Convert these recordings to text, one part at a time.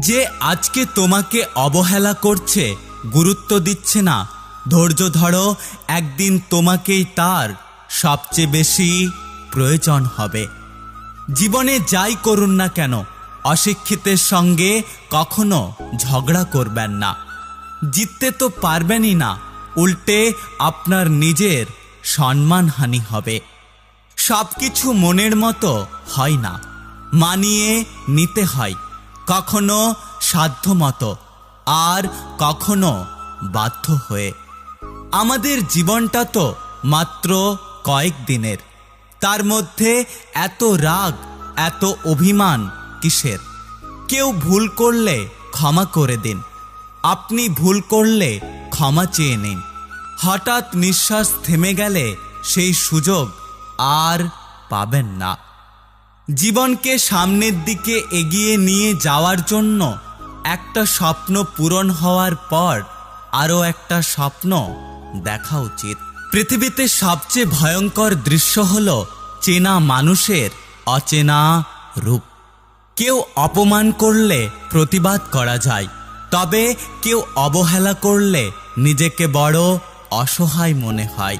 যে আজকে তোমাকে অবহেলা করছে, গুরুত্ব দিচ্ছে না। ধৈর্য ধরো, একদিন তোমাকেই তার সবচেয়ে বেশি প্রয়োজন হবে। জীবনে যাই করুন না কেন, অশিক্ষিতের সঙ্গে কখনো ঝগড়া করবেন না। জিততে তো পারবেনই না, উল্টে আপনার নিজের সম্মানহানি হবে। সব কিছু মনের মতো হয় না, মানিয়ে নিতে হয়। কখনো সাধ্যমতো আর কখনো বাধ্য হয়ে। আমাদের জীবনটা তো মাত্র কয়েক দিনের। তার মধ্যে এত রাগ, এত অভিমান কিসের? কেউ ভুল করলে ক্ষমা করে দিন। আপনি ভুল করলে ক্ষমা চেয়ে নিন। হঠাৎ নিঃশ্বাস থেমে গেলে সেই সুযোগ আর পাবেন না। জীবনকে সামনের দিকে এগিয়ে নিয়ে যাওয়ার জন্য একটা স্বপ্ন পূরণ হওয়ার পর আরও একটা স্বপ্ন দেখা উচিত। পৃথিবীতে সবচেয়ে ভয়ঙ্কর দৃশ্য হল চেনা মানুষের অচেনা রূপ। কেউ অপমান করলে প্রতিবাদ করা যায়, তবে কেউ অবহেলা করলে নিজেকে বড় অসহায় মনে হয়।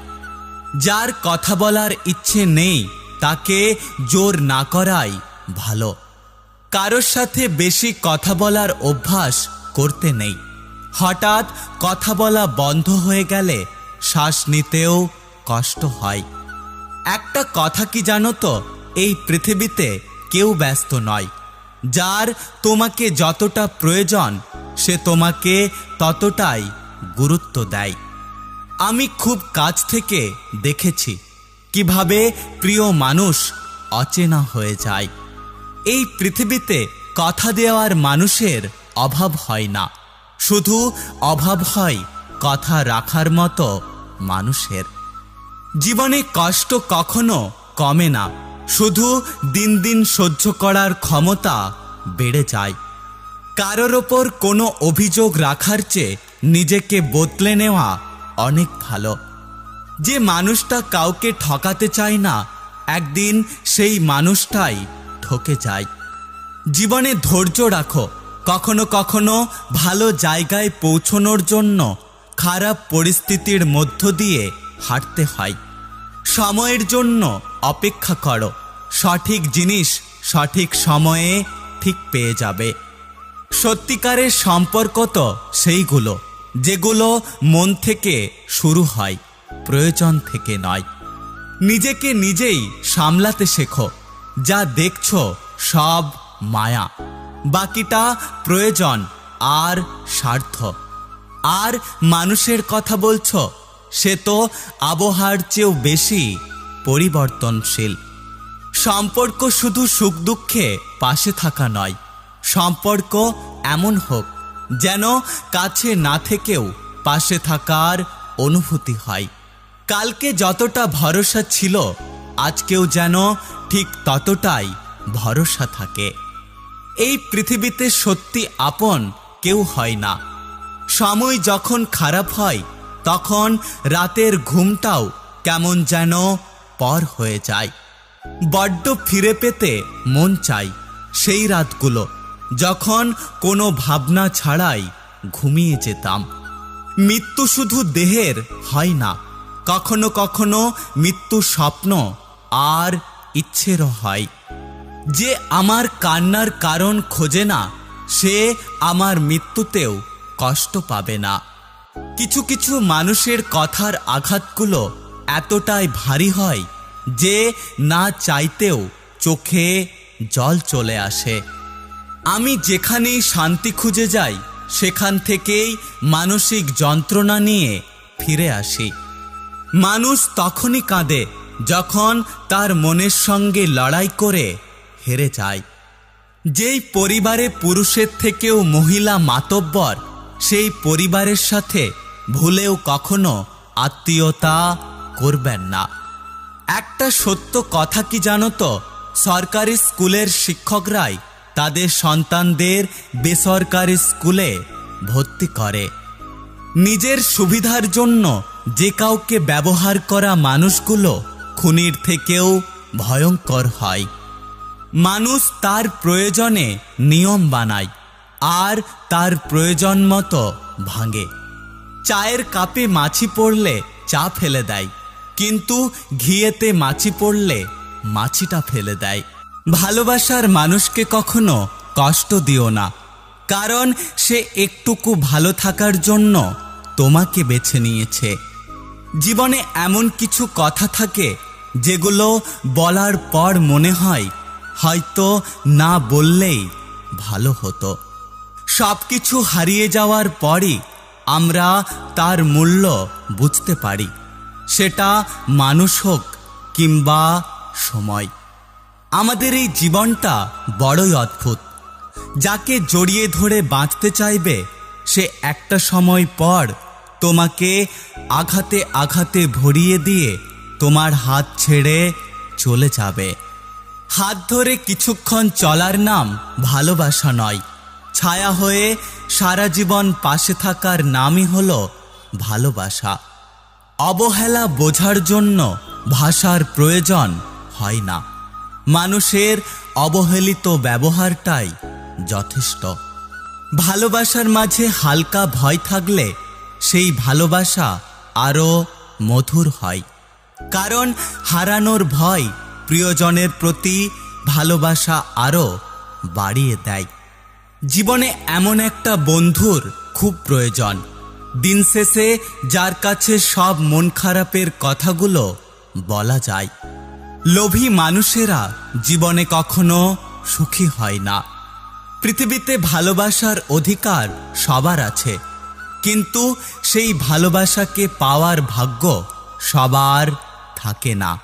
যার কথা বলার ইচ্ছে নেই তাকে জোর না করাই ভালো। কারোর সাথে বেশি কথা বলার অভ্যাস করতে নেই। হঠাৎ কথা বলা বন্ধ হয়ে গেলে শ্বাস নিতেও কষ্ট হয়। একটা কথা কি জানো তো, এই পৃথিবীতে কেউ ব্যস্ত নয়। যার তোমাকে যতটা প্রয়োজন, সে তোমাকে ততটাই গুরুত্ব দেয়। আমি খুব কাছ থেকে দেখেছি। কীভাবে প্রিয় মানুষ অচেনা হয়ে যায়? এই পৃথিবীতে কথা দেওয়ার মানুষের অভাব হয় না। শুধু অভাব হয় কথা রাখার মতো মানুষের। জীবনে কষ্ট কখনো কমে না। শুধু দিন দিন সহ্য করার ক্ষমতা বেড়ে যায়। কারোর ওপর কোনো অভিযোগ রাখার চেয়ে নিজেকে বদলে নেওয়া অনেক ভালো। যে মানুষটা কাউকে ঠকাতে চায় না, একদিন সেই মানুষটাই ঠকে যায়। জীবনে ধৈর্য রাখো, কখনো কখনো ভালো জায়গায় পৌঁছনোর জন্য খারাপ পরিস্থিতির মধ্য দিয়ে হাঁটতে হয়। সময়ের জন্য অপেক্ষা করো, সঠিক জিনিস সঠিক সময়ে ঠিক পেয়ে যাবে। সত্যিকারের সম্পর্ক তো সেইগুলো, যেগুলো মন থেকে শুরু হয়। প্রয়োজন থেকে নয়। নিজেকে নিজেই সামলাতে শেখো। যা দেখছ সব মায়া। বাকিটা প্রয়োজন আর স্বার্থ। আর মানুষের কথা বলছো, সে তো আবহাওয়ার চেয়েও বেশি পরিবর্তনশীল। সম্পর্ক শুধু সুখ দুঃখে পাশে থাকা নয়, সম্পর্ক এমন হোক যেন কাছে না থেকেও পাশে থাকার অনুভূতি হয়। কালকে যতটা ভরসা ছিল আজকেও যেন ঠিক ততটাই ভরসা থাকে। এই পৃথিবীতে সত্যি আপন কেউ হয় না। সময় যখন খারাপ হয়, তখন রাতের ঘুমটাও কেমন যেন পর হয়ে যায়। বড্ড ফিরে পেতে মন চাই সেই রাতগুলো, যখন কোনো ভাবনা ছাড়াই ঘুমিয়ে যেতাম। মৃত্যু শুধু দেহের হয় না কখনো কখনো মৃত্যু স্বপ্ন আর ইচ্ছেরও হয়। যে আমার কান্নার কারণ খোঁজে না, সে আমার মৃত্যুতেও কষ্ট পাবে না। কিছু কিছু মানুষের কথার আঘাতগুলো এতটাই ভারী হয় যে না চাইতেও চোখে জল চলে আসে। আমি যেখানেই শান্তি খুঁজে যাই, সেখান থেকেই মানসিক যন্ত্রণা নিয়ে ফিরে আসি। মানুষ তখনই কাঁদে যখন তার মনের সঙ্গে লড়াই করে হেরে যায়। যেই পরিবারে পুরুষের থেকেও মহিলা মাতব্বর, সেই পরিবারের সাথে ভুলেও কখনো আত্মীয়তা করবেন না। একটা সত্য কথা কি জানো তো? সরকারি স্কুলের শিক্ষকরাই তাদের সন্তানদের বেসরকারি স্কুলে ভর্তি করে। নিজের সুবিধার জন্য যে কাউকে ব্যবহার করা মানুষগুলো খুনির থেকেও ভয়ঙ্কর হয়। মানুষ তার প্রয়োজনে নিয়ম বানায় আর তার প্রয়োজন মতো ভাঙে। চায়ের কাপে মাছি পড়লে চা ফেলে দেয়, কিন্তু ঘিয়েতে মাছি পড়লে মাছিটা ফেলে দেয়। ভালোবাসার মানুষকে কখনো কষ্ট দিও না, কারণ সে একটুকু ভালো থাকার জন্য তোমাকে বেছে নিয়েছে। জীবনে এমন কিছু কথা থাকে যেগুলো বলার পর মনে হয়, হয়তো না বললেই ভালো হতো। সব কিছু হারিয়ে যাওয়ার পরই আমরা তার মূল্য বুঝতে পারি। সেটা মানুষ হোক কিংবা সময়। আমাদের এই জীবনটা বড়ই অদ্ভুত। যাকে জড়িয়ে ধরে বাঁচতে চাইবে, সে একটা সময় পর তোমাকে আঘাতে আঘাতে ভরিয়ে দিয়ে তোমার হাত ছেড়ে চলে যাবে। হাত ধরে কিছুক্ষণ চলার নাম ভালোবাসা নয়। ছায়া হয়ে সারা জীবন পাশে থাকার নামই হল ভালোবাসা। অবহেলা বোঝার জন্য ভাষার প্রয়োজন হয় না। মানুষের অবহেলিত ব্যবহারটাই যথেষ্ট। ভালোবাসার মাঝে হালকা ভয় থাকলে সেই ভালোবাসা আরও মধুর হয়। কারণ হারানোর ভয় প্রিয়জনের প্রতি ভালোবাসা আরও বাড়িয়ে দেয়। জীবনে এমন একটা বন্ধুর খুব প্রয়োজন। দিন শেষে যার কাছে সব মন খারাপের কথাগুলো বলা যায়। লোভী মানুষেরা জীবনে কখনো সুখী হয় না। পৃথিবীতে ভালোবাসার অধিকার সবার আছে। কিন্তু সেই ভালোবাসাকে পাওয়ার ভাগ্য সবার থাকে না।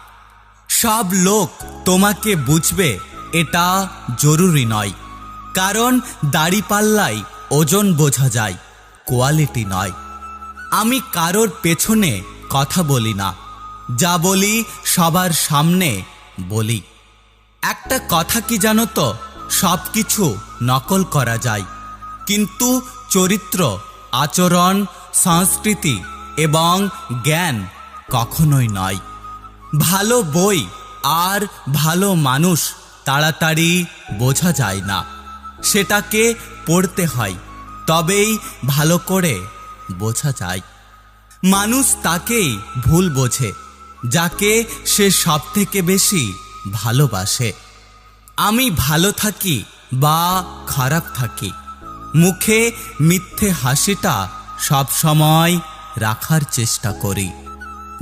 সব লোক তোমাকে বুঝবে, এটা জরুরি নয়। কারণ দাড়িপাল্লাই ওজন বোঝা যায়, কোয়ালিটি নয়। আমি কারোর পেছনে কথা বলি না, যা বলি সবার সামনে বলি। একটা কথা কি জানো তো সব কিছু নকল করা যায়। কিন্তু চরিত্র আচরণ, সংস্কৃতি এবং জ্ঞান কখনোই নয়। ভালো বই আর ভালো মানুষ তাড়াতাড়ি বোঝা যায় না। সেটাকে পড়তে হয়, তবেই ভালো করে বোঝা যায়। মানুষ তাকেই ভুল বোঝে, যাকে সে সব থেকে বেশি ভালোবাসে। আমি ভালো থাকি বা খারাপ থাকি মুখে মিথ্যে হাসিটা সব সময় রাখার চেষ্টা করি।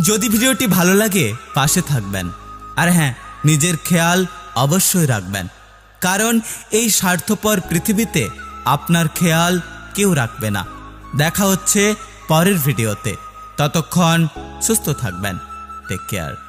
যদি ভিডিওটি ভালো লাগে, পাশে থাকবেন। আর হ্যাঁ নিজের খেয়াল অবশ্যই রাখবেন। কারণ এই স্বার্থপর পৃথিবীতে আপনার খেয়াল কেউ রাখবে না। দেখা হচ্ছে পরের ভিডিওতে। ততক্ষণ সুস্থ থাকবেন। Take care